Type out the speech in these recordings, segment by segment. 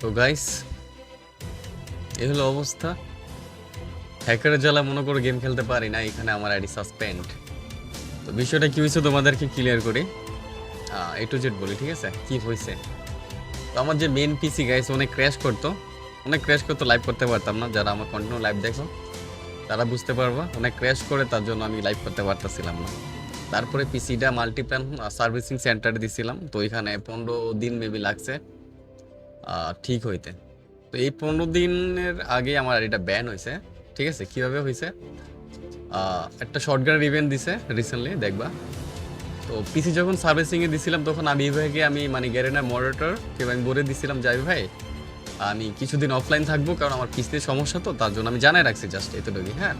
তো গাইস এই হলো অবস্থা। হ্যাকারের জ্বালা মনে করে গেম খেলতে পারি না, এখানে আমার আইডি সাসপেন্ড তো বিষয়টা কি হয়েছে তোমাদেরকে ক্লিয়ার করি। এ টু জেড বলি, ঠিক আছে? কি হয়েছে? তো আমার যে মেন পিসি গাইস অনেক ক্র্যাশ করতো। অনেক ক্র্যাশ করতো লাইভ করতে পারতাম না। যারা আমার কন্টিনিউ লাইভ দেখো। তারা বুঝতে পারবা। অনেক ক্র্যাশ করে, তার জন্য আমি লাইভ করতে পারতেছিলাম না। তারপরে পিসিটা মাল্টিপ্ল্যান সার্ভিসিং সেন্টারে দিছিলাম। তো এখানে পনেরো দিন মেবি লাগছে। ঠিক হইতে। তো এই পনেরো দিনের আগে আমার এটা ব্যান হয়েছে ঠিক আছে? কীভাবে হয়েছে একটা শর্টগানের ইভেন্ট দিছে রিসেন্টলি দেখবা। তো পিসি যখন সার্ভিসিংয়ে দিছিলাম, তখন আমি ভাইকে আমি মানে গ্যারেনার মডারেটর কেউ আমি বলে দিছিলাম যাই ভাই আমি কিছুদিন অফলাইন থাকব, কারণ আমার পিসির সমস্যা তো, তার জন্য আমি জানাই রাখছি জাস্ট এতটুকুই হ্যাঁ?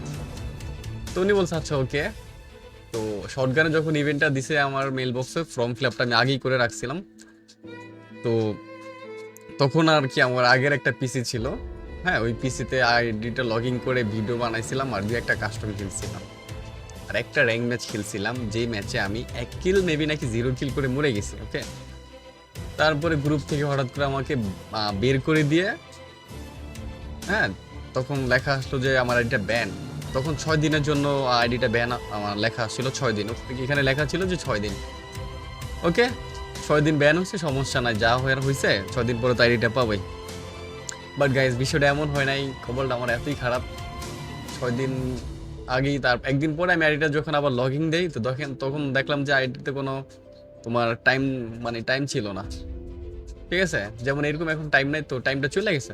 তো উনি বলছে আচ্ছা ওকে তো শর্টগানে যখন ইভেন্টটা দিছে আমার মেল বক্সে ফর্ম ফিল আপটা আমি আগেই করে রাখছিলাম। তো তখন আর কি আমার আগের একটা পিসি ছিল হ্যাঁ? ওই পিসিতে আইডিটা লগ ইন করে ভিডিও বানাইছিলাম আর দু একটা কাস্টম খেলছিলাম। আর একটা র্যাঙ্ক ম্যাচ খেলছিলাম, যেই ম্যাচে আমি এক কিল মেবি নাকি জিরো কিল করে মরে গেছি ওকে তারপরে গ্রুপ থেকে হঠাৎ করে আমাকে বের করে দিয়ে হ্যাঁ তখন লেখা আসলো যে আমার আইডিটা ব্যান তখন ছয় দিনের জন্য আইডিটা ব্যান আমার লেখা আসছিল, ছয় দিন। এখানে লেখা ছিল যে ছয় দিন। ওকে? ছয় দিন ব্যান হয়েছে, সমস্যা নাই, যা হয়ে হয়েছে ছয় দিন পরে তো আইডিটা পাবোই। বাট গাইজ বিষয়টা এমন হয় নাই, খবরটা আমার এতই খারাপ। ছয় দিন আগেই তার, একদিন পরে আমি আইডিটা যখন আবার লগ ইন দেই, তো তখন তখন দেখলাম যে আইডিতে কোনো তোমার টাইম মানে টাইম ছিল না। ঠিক আছে? যেমন এরকম এখন টাইম নাই তো টাইমটা চলে গেছে।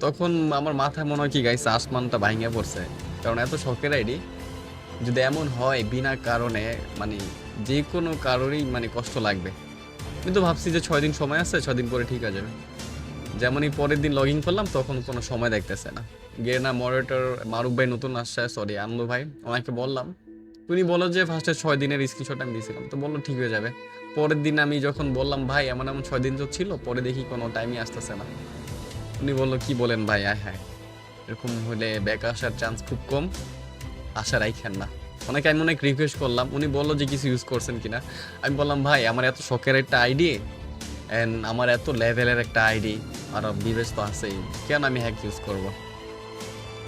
তখন আমার মাথায় মনে হয় কি গাইছে আসমানটা ভাঙে পড়ছে। কারণ এত শখের আইডি যদি এমন হয় বিনা কারণে মানে যে কোনো কারোরই মানে কষ্ট লাগবে। কিন্তু ভাবছি যে ছয় দিন সময় আছে, ছয় দিন পরে ঠিক যাবে। যেমনই পরের দিন লগ ইন করলাম, তখন কোনো সময় দেখতেছে না। গিয়ে না মডারেটর মারুফ ভাই নতুন আসছে সরি আনন্দ ভাই, ওনাকে বললাম উনি বলো যে ফার্স্টে ছয় দিনের স্ক্রিনশট আমি দিয়েছিলাম। তো বলল, ঠিক হয়ে যাবে। পরের দিন আমি যখন বললাম, ভাই, এমন এমন ছয় দিন তো ছিল, পরে দেখি কোনো টাইমই আসতেছে না। উনি বলল, কি বলেন ভাই? আয় হ্যাঁ এরকম হলে ব্যাক আসার চান্স খুব কম, আশা রাইখেন না। অনেকে আমি অনেক রিকোয়েস্ট করলাম, উনি বলল যে কিছু ইউজ করছেন কিনা। আমি বললাম, ভাই, আমার এত শখের একটা আইডি অ্যান্ড আমার এত লেভেলের একটা আইডি আর বিবেচ তো আছেই কেন আমি হ্যাক ইউজ করব?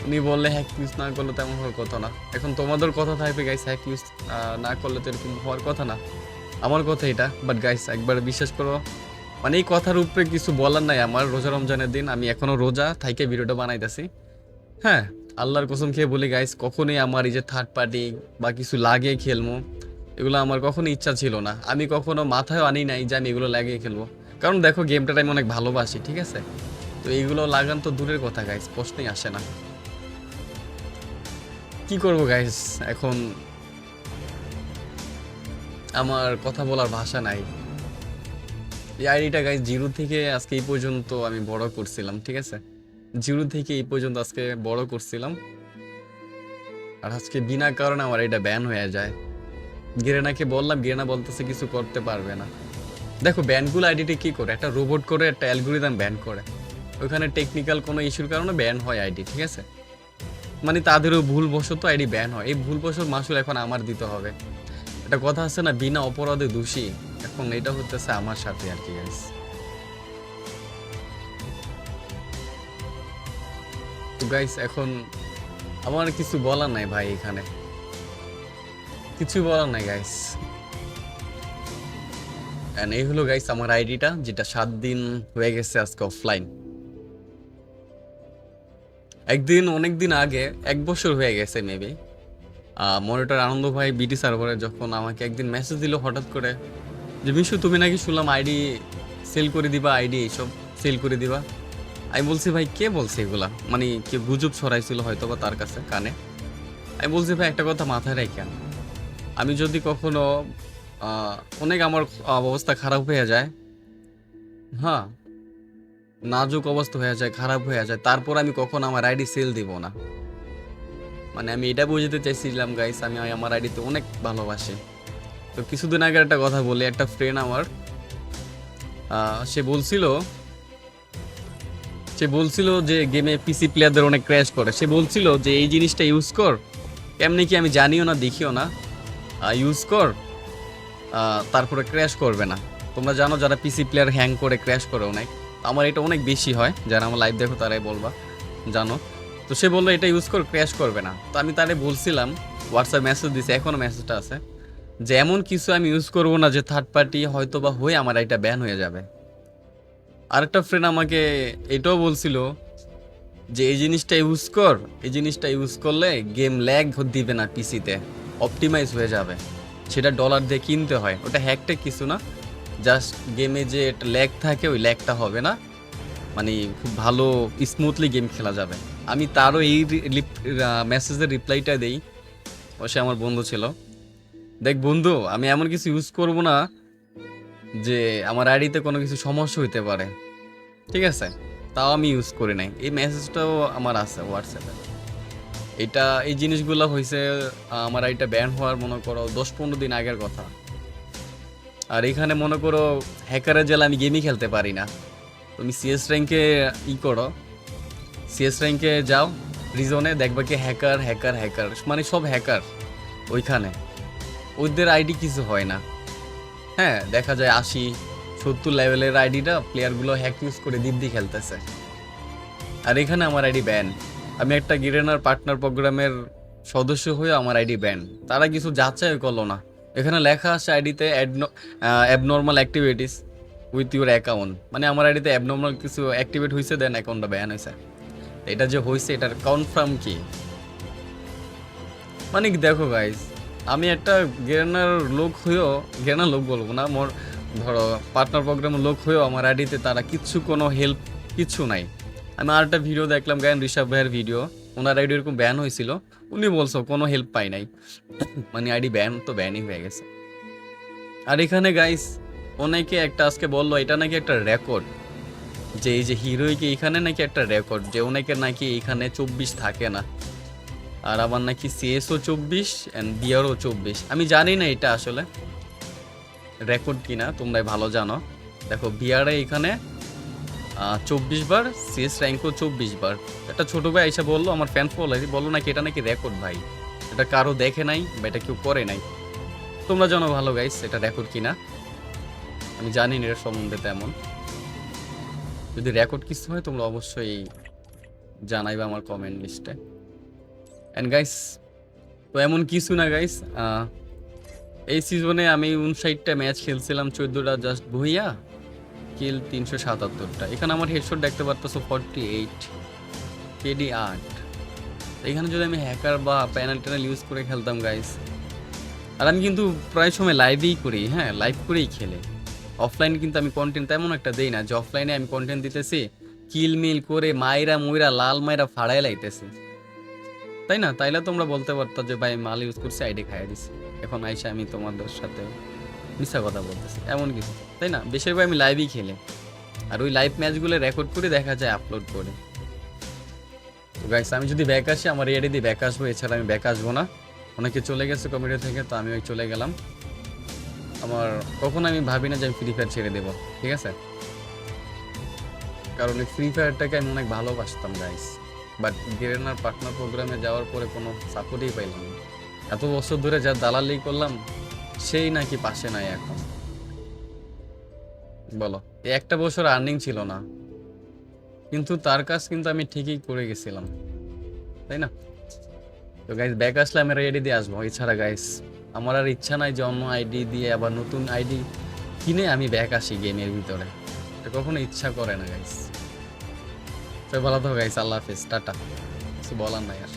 উনি বললে হ্যাক ইউজ না করলে তেমন হওয়ার কথা না। এখন তোমাদের কথা থাকবে গাইস হ্যাক ইউজ না করলে তো এরকম হওয়ার কথা না। আমার কথা এটা বাট গাইস একবার বিশ্বাস করো মানে এই কথার উপরে কিছু বলার নাই আমার, রোজা রমজানের দিন, আমি এখনও রোজা থাইকে ভিডিওটা বানাইতেছি। হ্যাঁ আল্লাহর কসম খেয়ে বলি গাইস কখনোই আমার এই যে থার্ড পার্টি বা কিছু লাগিয়ে খেলব এগুলো আমার কখনো ইচ্ছা ছিল না। আমি কখনো মাথায় আনি নাই যে আমি এগুলো লাগিয়ে খেলব। কারণ দেখো গেমটা আমি অনেক ভালোবাসি, ঠিক আছে? তো এইগুলো লাগান তো দূরের কথা গাইস প্রশ্নই আসে না। কি করব গাইস এখন আমার কথা বলার ভাষা নাই। এই আইডিটা গাইস জিরো থেকে আজকে এই পর্যন্ত আমি বড় করছিলাম, ঠিক আছে? জিরো থেকে এই পর্যন্ত আজকে বড় করছিলাম। আর আজকে বিনা কারণে আমার এটা ব্যান হয়ে যায়। গিরেনাকে বললাম, গিরেনা বলতেছে কিছু করতে পারবে না। দেখো ব্যানগুলো আইডিটি কি করে? একটা রোবট করে, একটা অ্যালগোরিদম ব্যান করে। ওখানে টেকনিক্যাল কোনো ইস্যুর কারণে ব্যান হয় আইডি, ঠিক আছে? মানে তাদেরও ভুলবশত আইডি ব্যান হয়। এই ভুলবশত মাসুল এখন আমার দিতে হবে। একটা কথা আছে না, বিনা অপরাধে দোষী। এখন এটা হতেছে আমার সাথে আর কি গাইস গাইস এখন আমার কিছু বলার নাই ভাই এখানে। কিছু বলার নাই গাইস এই হলো গাইস আমার আইডিটা যেটা সাত দিন হয়ে গেছে আজকে অফলাইন একদিন অনেক দিন আগে, এক বছর হয়ে গেছে মেবি মনিটর আনন্দ ভাই বিটি সার্ভারে যখন আমাকে একদিন মেসেজ দিল হঠাৎ করে যে, মিশু, তুমি নাকি শুনলাম আইডি সেল করে দিবা আইডি এইসব সেল করে দিবা? আমি বলছি, ভাই, কে বলছে এগুলা? মানে কে গুজব ছড়াইছিল হয়তো বা তার কাছে, কানে। আমি বলছি, ভাই, একটা কথা মাথায় রাখেন আমি যদি কখনো অনেক আমার অবস্থা খারাপ হয়ে যায় হ্যাঁ নাজুক অবস্থা হয়ে যায়, খারাপ হয়ে যায়। তারপর আমি কখন আমার আইডি সেল দিব না। মানে আমি এটা বুঝতে চাইছিলাম গাইস আমি আমার আইডিতে অনেক ভালোবাসি। তো কিছুদিন আগে একটা কথা বলি, একটা ফ্রেন্ড আমার সে বলছিল সে বলছিল যে গেমে পিসি প্লেয়ারদের অনেক ক্র্যাশ করে। সে বলছিল যে, এই জিনিসটা ইউজ কর। কেমনি কি আমি জানিও না, দেখিও না। ইউজ কর। তারপরে ক্র্যাশ করবে না। তোমরা জানো যারা পিসি প্লেয়ার হ্যাং করে ক্র্যাশ করে অনেক। আমার এটা অনেক বেশি হয়, যারা আমার লাইভ দেখো তারাই বলবা, জানো। তো সে বলল, এটা ইউজ কর ক্র্যাশ করবে না। তো আমি তারে বলছিলাম হোয়াটসঅ্যাপ মেসেজ দিছে এখনও মেসেজটা আছে, যে এমন কিছু আমি ইউজ করব না যে থার্ড পার্টি হয়তো বা হয়ে আমার এটা ব্যান হয়ে যাবে। আরেকটা ফ্রেন্ড আমাকে এটাও বলছিল, যে এই জিনিসটা ইউজ কর, এই জিনিসটা ইউজ করলে গেম ল্যাগ দিবে না পিসিতে অপটিমাইজ হয়ে যাবে। সেটা ডলার দিয়ে কিনতে হয়, ওটা হ্যাকটা কিছু না জাস্ট গেমে যে একটা ল্যাগ থাকে, ওই ল্যাগটা হবে না। মানে খুব ভালো স্মুথলি গেম খেলা যাবে। আমি তারও এই মেসেজের রিপ্লাইটা দেই। ও, সে আমার বন্ধু ছিল। দেখ বন্ধু, আমি এমন কিছু ইউজ করব না যে আমার আইডিতে কোনো কিছু সমস্যা হইতে পারে। ঠিক আছে? তাও আমি ইউজ করি নাই। এই মেসেজটাও আমার আছে হোয়াটসঅ্যাপে এটা, এই জিনিসগুলো হয়েছে আমার আইডিটা ব্যান হওয়ার, মনে করো, দশ পনেরো দিন আগের কথা। আর এখানে মনে করো হ্যাকারের জেলা আমি গেমই খেলতে পারি না। তুমি সিএস র্যাঙ্কে ই করো। সিএস র্যাঙ্কে যাও রিজনে দেখবা কি হ্যাকার হ্যাকার হ্যাকার মানে সব হ্যাকার ওইখানে। ওদের আইডি কিছু হয় না। হ্যাঁ দেখা যায় আশি, সত্তর লেভেলের আইডিটা প্লেয়ারগুলো হ্যাক ইউজ করে দিব্যি খেলতেছে। আর এখানে আমার আইডি ব্যান আমি একটা গিরেনার পার্টনার প্রোগ্রামের সদস্য হয়ে আমার আইডি ব্যান তারা কিছু যাচাই করল না। এখানে লেখা আছে আইডিতে abnormal activities with your account মানে আমার আইডিতে অ্যাবনর্মাল কিছু অ্যাক্টিভেট হয়েছে দেন অ্যাকাউন্টটা ব্যান হয়েছে এটা যে হয়েছে এটার কনফার্ম কি? মানে দেখো গাইজ আমি একটা গেরানার লোক হয়েও গেরানার লোক বলব না, মোর ধরো পার্টনার প্রোগ্রামের লোক হয়েও আমার আইডিতে তারা কিচ্ছু কোনো হেল্প কিচ্ছু নাই। আমি আর একটা ভিডিও দেখলাম, গায়ন ঋষভ ভাইয়ের ভিডিও ওনার আইডি এরকম ব্যান হয়েছিল। উনি বলছো, কোনো হেল্প পাই নাই। মানে আইডি ব্যান তো ব্যানই হয়ে গেছে। আর এখানে গাইস অনেকে একটা আজকে বলল, এটা নাকি একটা রেকর্ড যে এই যে হিরোইকে এখানে নাকি একটা রেকর্ড যে অনেকে নাকি এখানে চব্বিশ থাকে না। আর আমার নাকি সিএসও চব্বিশ অ্যান্ড বিয়ারও চব্বিশ। আমি জানি না এটা আসলে রেকর্ড কিনা, তোমরাই ভালো জানো। দেখো বিয়ারে এখানে চব্বিশ বার সিএস র্যাঙ্কও চব্বিশ বার। একটা ছোটো ভাই এসে বলল, আমার ফ্যান ফলোয়ারই বলল নাকি এটা নাকি রেকর্ড ভাই? এটা কারও দেখে নাই বা এটা কেউ করে নাই। তোমরা জানো ভালো গাইস এটা রেকর্ড কিনা? আমি জানি না এটা সম্বন্ধে তেমন। যদি রেকর্ড কিছু হয়, তোমরা অবশ্যই জানাইবে আমার কমেন্ট লিস্টে অ্যান্ড গাইস তো এমন কিছু না গাইস এই সিজনে আমি উনষাটটা ম্যাচ খেলছিলাম, চোদ্দোটা জাস্ট ভুইয়া। কিল তিনশো সাতাত্তরটা। এখানে আমার হেডশট দেখতে পারতেছো ফর্টি এইট কেডি আট এখানে যদি আমি হ্যাকার বা প্যানেল ট্যানেল ইউজ করে খেলতাম গাইস আর আমি কিন্তু প্রায় সময় লাইভেই করি হ্যাঁ লাইভ করেই খেলে। অফলাইনে কিন্তু আমি কন্টেন্ট তেমন একটা দেই না, যে অফলাইনে আমি কন্টেন্ট দিতেছি কিল মিল করে মাইরা মুইরা লাল মাইরা ফাড়াই লাইতেছি। তাই না? তাইলে তোমরা বলতে পারতো যে, ভাই, মাল ইউজ করছি আইডি খাইয়ে দিছি। এখন আইসা আমি তোমাদের সাথে মিথ্যা কথা বলতেছি, এমন কিছু। তাই না? বেশিরভাগ আমি লাইভই খেলে। আর ওই লাইভ ম্যাচগুলো রেকর্ড করে দেখা যায় আপলোড করে। তো গাইস আমি যদি ব্যাক আসি, আমার এডি দিয়ে ব্যাক আসব, এছাড়া আমি ব্যাক আসব না। অনেকে চলে গেছে কমিটি থেকে, তো আমি ওই চলে গেলাম। আমার কখনো আমি ভাবি না যে আমি ফ্রি ফায়ার ছেড়ে দেবো, ঠিক আছে? কারণ এই ফ্রি ফায়ারটাকে আমি অনেক ভালোবাসতাম গাইস বাট গেরেনার পার্টনার প্রোগ্রামে যাওয়ার পরে কোনো সাপোর্টই পাইলাম এত বছর ধরে যা দালালি করলাম সেই নাকি পাশে নাই এখন। বলো একটা বছর আর্নিং ছিল না। কিন্তু তার কাজ কিন্তু আমি ঠিকই করে গেছিলাম, তাই না? তো গাইস ব্যাক আসলে আমি রেডি দিয়ে আসব। এছাড়া গাইস আমার আর ইচ্ছা নাই যে অন্য আইডি দিয়ে আবার নতুন আইডি কিনে আমি ব্যাক আসি গেমের ভিতরে। কখনো ইচ্ছা করে না গাইস তো ভালো থাকো গাইস আল্লাহ হাফিজ, টাটা। কিছু বলার নাই আর।